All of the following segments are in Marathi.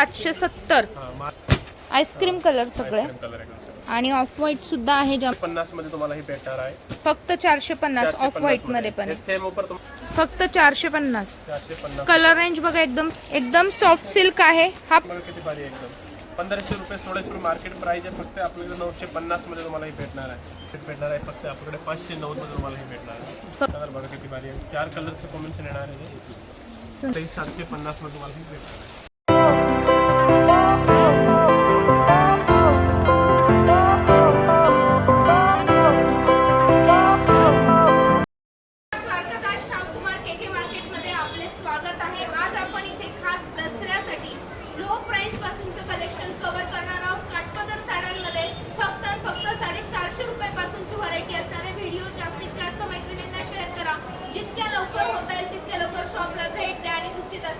सातशे सत्तर. आईस्क्रीम कलर सगळे. आणि ऑफ व्हाईट सुद्धा आहे ज्या पन्नासमध्ये तुम्हाला ही भेटणार आहे. फक्त चारशे पन्नास ऑफ व्हाईटमध्ये. पण फक्त चारशे पन्नास. कलर रेंज बघा एकदम एकदम सॉफ्ट सिल्क आहे. हा किती पंधराशे रुपये सोळाशे रुपये मार्केट प्राइस आहे. फक्त आपल्याकडे नऊशे पन्नासमध्ये तुम्हाला ही भेटणार आहे. भेटणार आहे फक्त आपल्याकडे पाचशे नव्वदमध्ये तुम्हाला ही भेटणार आहे. कलर बघा किती भारी आहे. चार कलरचे कॉम्बिनेशन येणार आहे. सातशे पन्नासमध्ये तुम्हाला ही भेटणार आहे.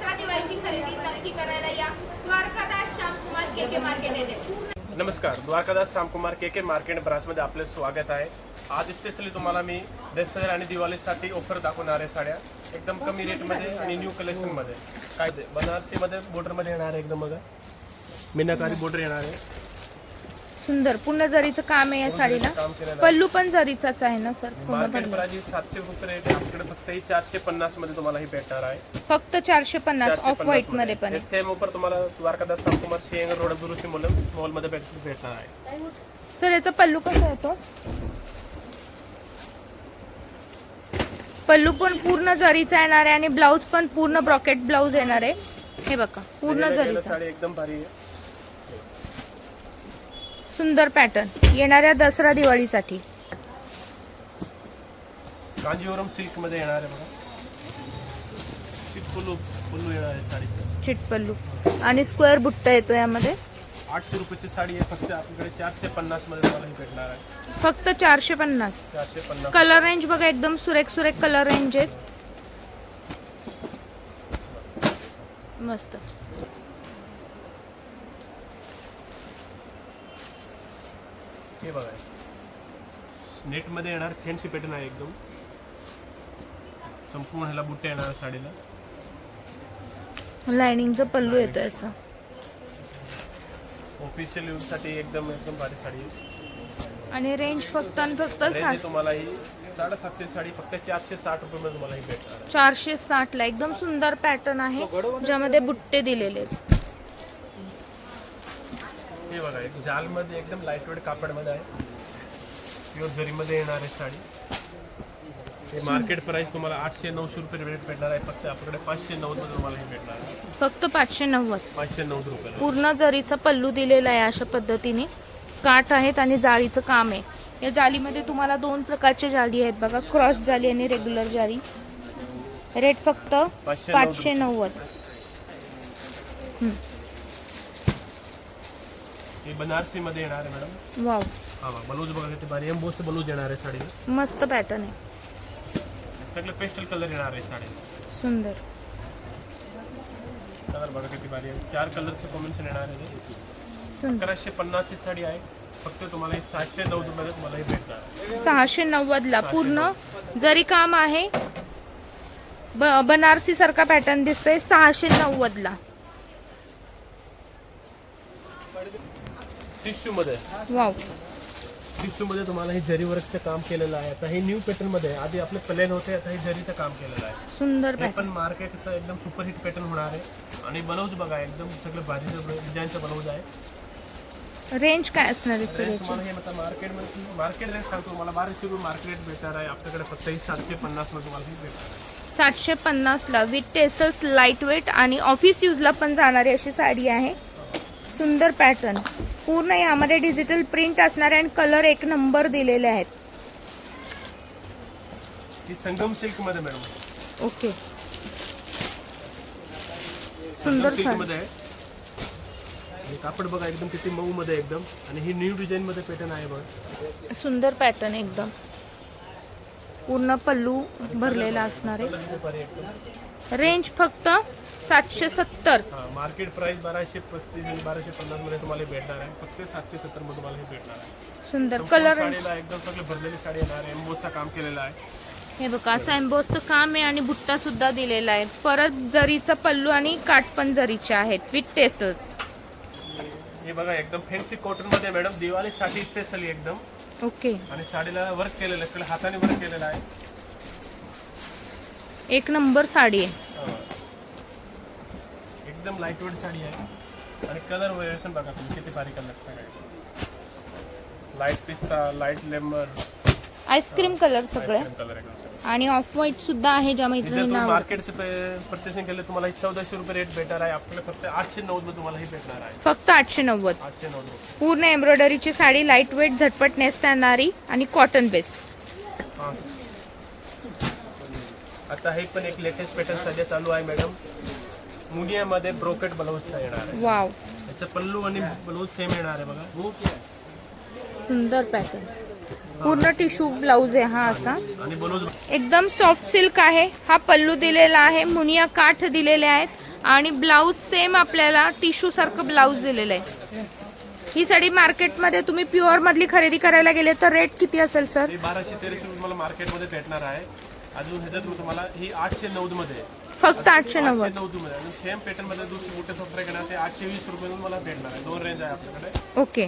दसरा दिवाळीची खरेदी नक्की करायला या. द्वारकादास श्यामकुमार केके मार्केट येथे. नमस्कार. Dwarkadas Ramkumar K K market ब्रांचमध्ये आपले स्वागत आहे. आज स्पेशली तुम्हाला मी दसरा आणि दिवाळीसाठी ऑफर दाखवणार आहे साड्या एकदम कमी रेटमध्ये आणि न्यू कलेक्शनमध्ये काय बनारसीमध्ये बॉर्डरमध्ये येणार आहे एकदम बघा. मीनाकारी बॉर्डर येणार आहे. सुंदर. पूर्ण जरीचं काम आहे या साडीला. काम केलेलं आहे पल्लू पण जरीचाच आहे ना सर? पूर्ण मार्केट पल्लू. प्राइस सातशे रुपये रेट आहे. आपल्याकडे फक्त ही चारशे पन्नासमध्ये तुम्हाला ही भेटणार आहे. फक्त चारशे पन्नास ऑफ व्हाईटमध्ये पण आहे. सेम तुम्हाला द्वारकादास सिंह रोड दुरुस्ती मॉल मॉलमध्ये भेट भेटणार आहे. सर याचा पल्लू कसा येतो पल्लू पण पूर्ण जरीचा येणार आहे आणि ब्लाऊज पण पूर्ण ब्रॉकेट ब्लाऊज येणार आहे. हे बघा पूर्ण जरीचा. साडी एकदम भारी आहे. सुंदर पॅटर्न येणाऱ्या दसरा दिवाळीसाठी. कांजीवरम सिल्कमध्ये येणार आहे बघा. सिल्क पुल्लू पुल्लू येणार आहे साडीचं. चिट पल्लू आणि स्क्वेअर बुट्टा येतो यामध्ये. आठशे रुपयाची साडी आहे फक्त आपल्याकडे चारशे पन्नासमध्ये तुम्हाला भेटणार आहे. फक्त चारशे पन्नास. चारशे पन्नास. कलर रेंज बघा एकदम सुरेख सुरेख कलर रेंज आहेत. मस्त. हे बघा. नेटमध्ये येणार फॅन्सी पॅटर्न आहे एकदम. संपूर्ण ह्याला बुट्टे येणार साडीला. लाइनिंगचा पल्लू येतोय असं. ऑफिशियल यूजसाठी एकदम एकदम भारी साडी आहे. आणि रेंज फक्त आणि फक्त रेंज सात आहे तुम्हाला ही साडेसातशे साडी फक्त चारशे साठ रुपये मध्ये तुम्हाला ही भेटणार आहे. चारशे साठ ला एकदम सुंदर पॅटर्न आहे ज्यामध्ये बुट्टे दिलेले आहेत. हे बघा एक जालमध्ये एकदम लाइट वेट कापडमध्ये आहे. प्युअर जरीमध्ये येणार आहे साडी. हे मार्केट प्राइस तुम्हाला आठशे नऊशे रुपये रेट भेटणार आहे. फक्त आपल्याकडे पाचशे नव्वद तुम्हाला हे भेटणार आहे. फक्त पाचशे नव्वद. पाचशे नव्वद रुपये. पूर्ण जरीचा पल्लू दिलेला आहे अशा पद्धतीने. काठ आहेत आणि जाळीचं काम आहे. या जालीमध्ये तुम्हाला दोन प्रकारच्या जाली आहेत बघा. क्रॉस जाली आणि रेग्युलर जाली रेट फक्त पाचशे नव्वद बनारसी मध्ये येणार आहे मॅडम. वाव. हा बा बलूज बघा किती भारी. एम्बोस बलूज येणार आहे साडीला. मस्त पॅटर्न आहे. सगळे पेस्टल कलर येणार आहे साडीला. सुंदर. कलर बघा किती भारी आहे. चार कलरचे कॉम्बिनेशन येणार आहे. सुंदर. अकराशे पन्नासची साडी आहे. फक्त तुम्हाला ही सातशे नऊ रुपयाला तुम्हाला ही भेटणार. सहाशे नव्वद ला पूर्ण. जरी काम आहे ब- बनारसी सारखा पॅटर्न दिसतोय सहाशे नव्वद टिश्यू मध्ये? वाव. टिश्यू मध्ये तुम्हाला हे जरी वर्कचं काम केलेलं आहे. आता हे न्यू पॅटर्नमध्ये आहे. आधी आपले प्लेन होते आता हे जरीचं काम केलेलं आहे. सुंदर हे पण मार्केटचं एकदम सुपरहिट पॅटर्न होणार आहे. आणि ब्लाऊज बघा एकदम सगळं भारी डिझाईनचं ब्लाऊज आहे. रेंज काय असणार आहे सर रेट याची? तुम्हाला हे मार्केटमध्ये मार्केट रेट सांगतो मला बाराशे रुपये मार्केट रेट भेटणार आहे. आपल्याकडे फक्त ही सातशे पन्नासमध्ये तुम्हाला ही भेटणार आहे. सातशे पन्नास ला विथ टेसल्स लाइट वेट आणि ऑफिस यूजला पण जाणारी अशी साडी आहे. सुंदर पॅटर्न पूर्ण यामध्ये डिजिटल प्रिंट असणारे आणि कलर एक नंबर दिलेले आहेत. संगम सिल्कमध्ये मॅडम ओके. सुंदर आहे. कापड बघा एकदम किती मऊ मध्ये एकदम. आणि ही न्यू डिझाईन मध्ये पॅटर्न आहे बघा. सुंदर पॅटर्न एकदम. पूर्ण पल्लू भरलेला असणार आहे. आहे रेंज फक्त सातशे सत्तर. हा मार्केट प्राइस बाराशे पस्तीस आणि बाराशे पन्नासमध्ये तुम्हाला हे भेटणार आहे. फक्त सातशे सत्तरमध्ये तुम्हाला हे भेटणार आहे. सुंदर संपूर्ण कलर साडीला एकदम सगळं भरलेली साडी येणार आहे. एम्बोसचा काम केलेलं आहे. हे बघा असं एम्बोसचं काम आहे आणि बुट्टा सुद्धा दिलेला आहे. परत जरीचा पल्लू आणि काठ पण जरीचे आहेत विथ टेसल्स हे बघा एकदम फॅन्सी कॉटनमध्ये मॅडम दिवाळीसाठी स्पेशली एकदम. ओके आणि साडीला वर्क केलेलं आहे सगळं हाताने वर्क केलेलं आहे. एक नंबर साडी आहे. हा. एकदम लाइट वेट साडी आहे. आणि कलर व्हेरिएशन बघा तुम्ही किती भारी कलर सगळे लाइट पिस्ता light lemon ice cream colour सगळे. कलर. आणि ऑफ व्हाईट सुद्धा आहे ज्या आवडतं. मार्केटचे परचेसिंग केलं तुम्हाला चौदाशे रुपये रेट भेटणार आहे. आपल्याला फक्त आठशे नव्वदमध्ये तुम्हाला हे भेटणार आहे. फक्त आठशे नव्वद. पूर्ण एम्ब्रॉयडरीची साडी लाइट वेट झटपट नेसता येणारी आणि कॉटन बेस. आता हे पण एक लेटेस्ट पॅटर्न सध्या चालू आहे मॅडम मुनियामध्ये ब्रोकेट ब्लाऊजचा येणार आहे. वाव. त्याचं पल्लू आणि ब्लाऊज सेम येणार आहे बघा. सुंदर पॅटर्न पूर्ण टिश्यू ब्लाऊज आहे हा असा. आणि ब्लाऊज एकदम सॉफ्ट सिल्क आहे. हा पल्लू दिलेला आहे मुनिया काठ दिलेले आहेत आणि ब्लाऊज सेम आपल्याला टिश्यू सारखं ब्लाऊज दिलेलं आहे. ही साडी मार्केटमध्ये तुम्ही प्युअर मधली खरेदी करायला गेले तर रेट किती असेल सर बाराशे तेराशे तुम्हाला मार्केटमध्ये भेटणार आहे. अजून ह्याच्यात तुम्हाला ही आठशे नव्वदमध्ये आहे. फक्त आठशे नव्वद. आणि सेम पॅटर्नमध्ये दुसरी मोठे ते आठशे वीस रुपये मला भेटणार आहे. दोन रेंज आहे आपल्याकडे. ओके.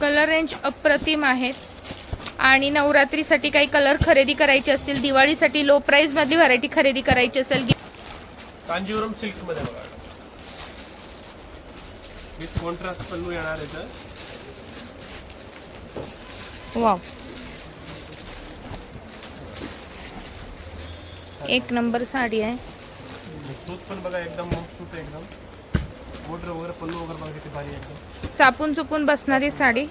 कलर रेंज अप्रतिम आहेत. आणि नवरात्रीसाठी काही कलर खरेदी करायचे असतील दिवाळीसाठी लो प्राइस मधली व्हरायटी खरेदी करायची असेल कांजीवरम सिल्कमध्ये बघा. विथ कॉन्ट्रास्ट पल्लू येणार आहे. वाव एक नंबर साडी आहे. सूत पण बघा एकदम मस्त एकदम. बॉर्डर वगैरे पल्लू वगैरे बघा किती भारी आहे एकदम. चापून चुपून बसणारी साडी.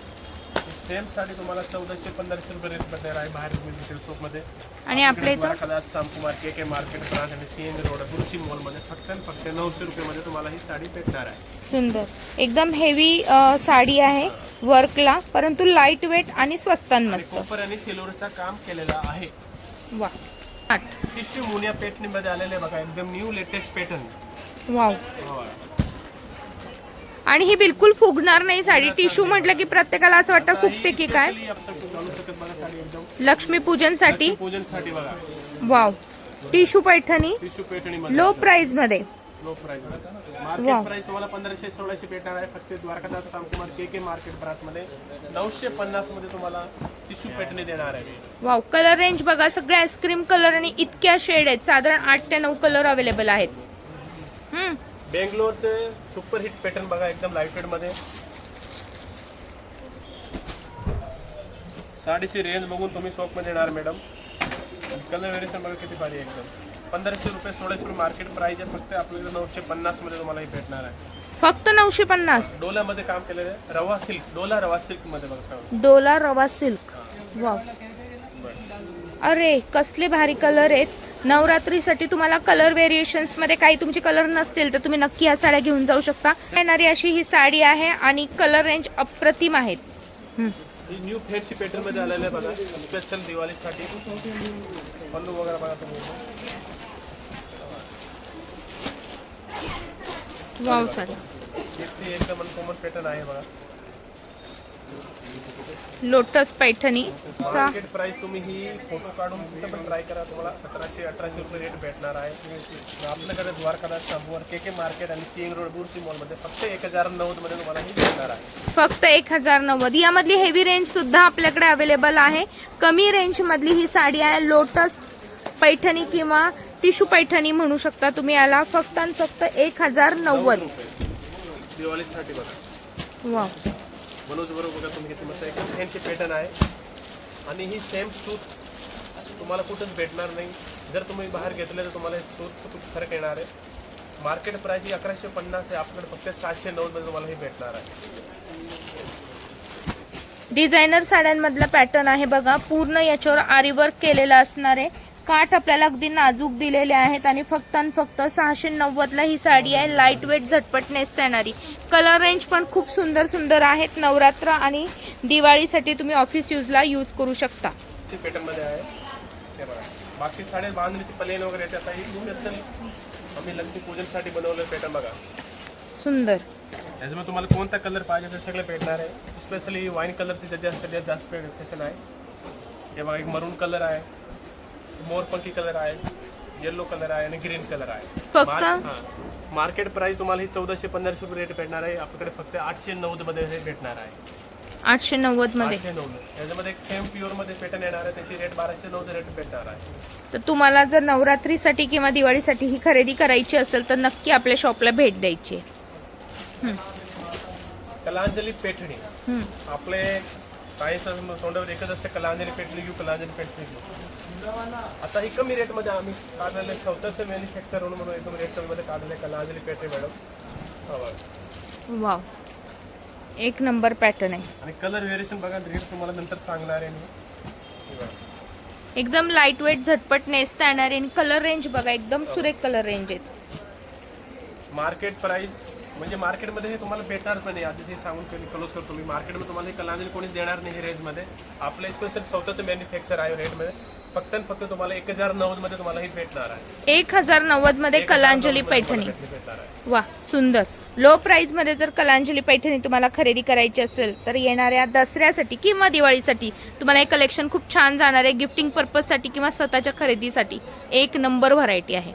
सेम साडी तुम्हाला चौदाशे पंधराशे रुपये रेट भेटणार आहे बाहेर तुम्ही शॉपमध्ये. आणि आपल्या इथं? Dwarkadas Shamkumar K K market branch आणि सीएन रोड गुरुची मॉलमध्ये फक्त आणि फक्त नऊशे रुपयामध्ये तुम्हाला ही साडी भेटणार आहे. सुंदर. एकदम हेवी साडी आहे वर्कला परंतु लाइट वेट आणि मस्त. कॉपर आणि सिल्वरचा काम केलेला आहे. वा आठ. टिश्यू मुनिया पेटणीमध्ये आलेले बघा एकदम न्यू लेटेस्ट पॅटर्न वाव आणि ही बिलकुल फुगणार नाही साडी. टिश्यू म्हटलं की प्रत्येकाला असं वाटतं फुगते की काय? लक्ष्मी पूजनसाठी पूजनसाठी बघा वाव टिश्यू पैठणी. लो प्राइसमध्ये. लो प्राइस मार्केट प्राइस तुम्हाला पंधराशे सोळाशे भेटणार आहे. फक्त Dwarkadas Samkumar K K market branch मध्ये नऊशे पन्नासमध्ये तुम्हाला टिश्यू पेटणी देणार आहे. वाव कलर रेंज बघा सगळे आईस्क्रीम कलर आणि इतक्या शेड आहेत. साधारण आठ ते नऊ कलर अवेलेबल आहेत. हम्म. बेंगलोरचे सुपर हिट पॅटर्न बघा एकदम लाइटमध्ये. साडीची रेंज बघून तुम्ही शॉपमध्ये येणार मॅडम कलर व्हेरिएशन बघा किती भारी एकदम. पंधराशे रुपये सोळाशे रुपये मार्केट प्राइस आहे. फक्त आपल्याकडे नऊशे पन्नासमध्ये तुम्हाला हे भेटणार आहे. फक्त नऊशे पन्नास? डोल्यामध्ये काम केलेलं आहे. रवा सिल्क डोला रवा सिल्कमध्ये बघा सगळं. डोला रवा सिल्क अरे कसले भारी कलर आहेत. नवरात्रीसाठी तुम्हाला कलर व्हेरिएशन्समध्ये काही तुमचे कलर नसतील तर तुम्ही नक्की ह्या साड्या घेऊन जाऊ शकता. येणारी अशी ही साडी आहे आणि कलर रेंज अप्रतिम आहेत. हम्म. ही न्यू फॅन्सी पॅटर्नमध्ये आलेलं आहे बघा. स्पेशल दिवाळीसाठी. पल्लू वगैरे बघा तुम्ही. वाव साडी एकदम अनकॉमन पॅटर्न आहे बघा. लोटस पैठणीचा मार्केट प्राइस तुम्ही ही फोटो काढून कुठं पण ट्राय करा. तुम्हाला सतराशे अठराशे रुपये रेट भेटणार आहे. आपल्याकडे द्वारकादास शांपूवर के के मार्केट आणि किंग रोड बुरची मॉलमध्ये फक्त एक हजार नव्वदमध्ये तुम्हाला ही भेटणार आहे. फक्त एक हजार नव्वद. यामधली हेवी रेंज सुद्धा आपल्याकडे अवेलेबल आहे. कमी रेंज मधली ही साडी आहे. लोटस पैठणी किंवा टिशू पैठणी म्हणू शकता तुम्ही याला. फक्त आणि फक्त एक हजार नव्वद. दिवाळीसाठी बघा. मनोज बरोबर बघा तुम्ही किती मस्त एकदम फॅन्सी पॅटर्न आहे. आणि ही सेम सूट तुम्हाला कुठंच भेटणार नाही. जर तुम्ही बाहेर घेतले तर तुम्हाला सूट खूप फरक येणार आहे. मार्केट प्राइस ही अकराशे पन्नास आहे. आपल्याकडे फक्त सातशे नव्वदमध्ये तुम्हाला ही भेटणार आहे. डिझायनर साड्यांमधला पॅटर्न आहे बघा. पूर्ण याच्यावर आरी वर्क केलेलं असणार आहे. काठ आपल्याला अगदी नाजूक दिलेले आहेत आणि फक्त आणि फक्त सहाशे नव्वदला ही साडी आहे. लाइट वेट झटपट नेसता येणारी. कलर रेंज पण खूप सुंदर सुंदर आहेत. नवरात्र आणि दिवाळीसाठी तुम्ही ऑफिस यूजला यूज करू शकता. ते पॅटर्नमध्ये आहे. ते बघा. बाकी साडे बांधणीची प्लेन वगैरे स्पेशल आम्ही लक्ष्मी पूजनसाठी बनवलेलं पॅटर्न बघा. सुंदर. त्याच्यामुळे तुम्हाला कोणता कलर पाहिजे ते सगळे भेटणार आहे. स्पेशली वाईन कलरचे जे जास्त जास्त आहे. हे बघा एक मरून कलर आहे. मोरपंखी कलर आहे येल्लो कलर आहे आणि ग्रीन कलर आहे. फक्त? मार- हा. मार्केट प्राइस तुम्हाला ही चौदाशे पंधराशे रुपये रेट भेटणार आहे. आपल्याकडे फक्त आठशे नव्वदमध्ये हे भेटणार आहे. आठशे नव्वदमध्ये? आठशे नव्वद. त्याच्यामध्ये एक सेम प्युअरमध्ये पॅटर्न येणार आहे. त्याची रेट बाराशे नव्वद रेट भेटणार आहे. तर तुम्हाला जर नवरात्रीसाठी किंवा दिवाळीसाठी ही खरेदी करायची असेल तर नक्की आपल्या शॉपला भेट द्यायची. कलांजली पेठणी. आपले काही सण तोंडावर एकच असते कलांजली पेटणी घेऊ कलांजली पेटणी घेऊ आता ही कमी रेटमध्ये आम्ही काढलेले स्वतःचं मॅन्युफॅक्चर म्हणून एकदम रेटमध्ये काढलेले कलांजली पेटणी मॅडम. वाव. एक नंबर पॅटर्न आहे. आणि कलर व्हेरिएशन बघा रेट तुम्हाला नंतर सांगणार आहे मी. एकदम लाइट वेट झटपट नेसता येणार आणि कलर रेंज बघा एकदम सुरेख कलर रेंज आहेत. मार्केट प्राइस म्हणजे मार्केटमध्ये हे तुम्हाला भेटणारच नाही. आधीच हे सांगून केली क्लोज करतो मी. मार्केटमध्ये तुम्हाला हे कलांजली कोणीच देणार नाही हे रेंजमध्ये आपलं स्पेशल स्वतःचं मॅन्युफॅक्चर आहे रेटमध्ये फक्त आणि फक्त तुम्हाला एक हजार नव्वदमध्ये तुम्हाला हे भेटणार आहे. एक हजार नव्वदमध्ये कलांजली पैठणी. भेटणार वा सुंदर. लो प्राइसमध्ये जर कलांजली पैठणी तुम्हाला खरेदी करायची असेल तर येणाऱ्या दसऱ्यासाठी किंवा दिवाळीसाठी तुम्हाला हे कलेक्शन खूप छान जाणार आहे. गिफ्टिंग पर्पजसाठी किंवा स्वतःच्या खरेदीसाठी. एक नंबर व्हरायटी आहे.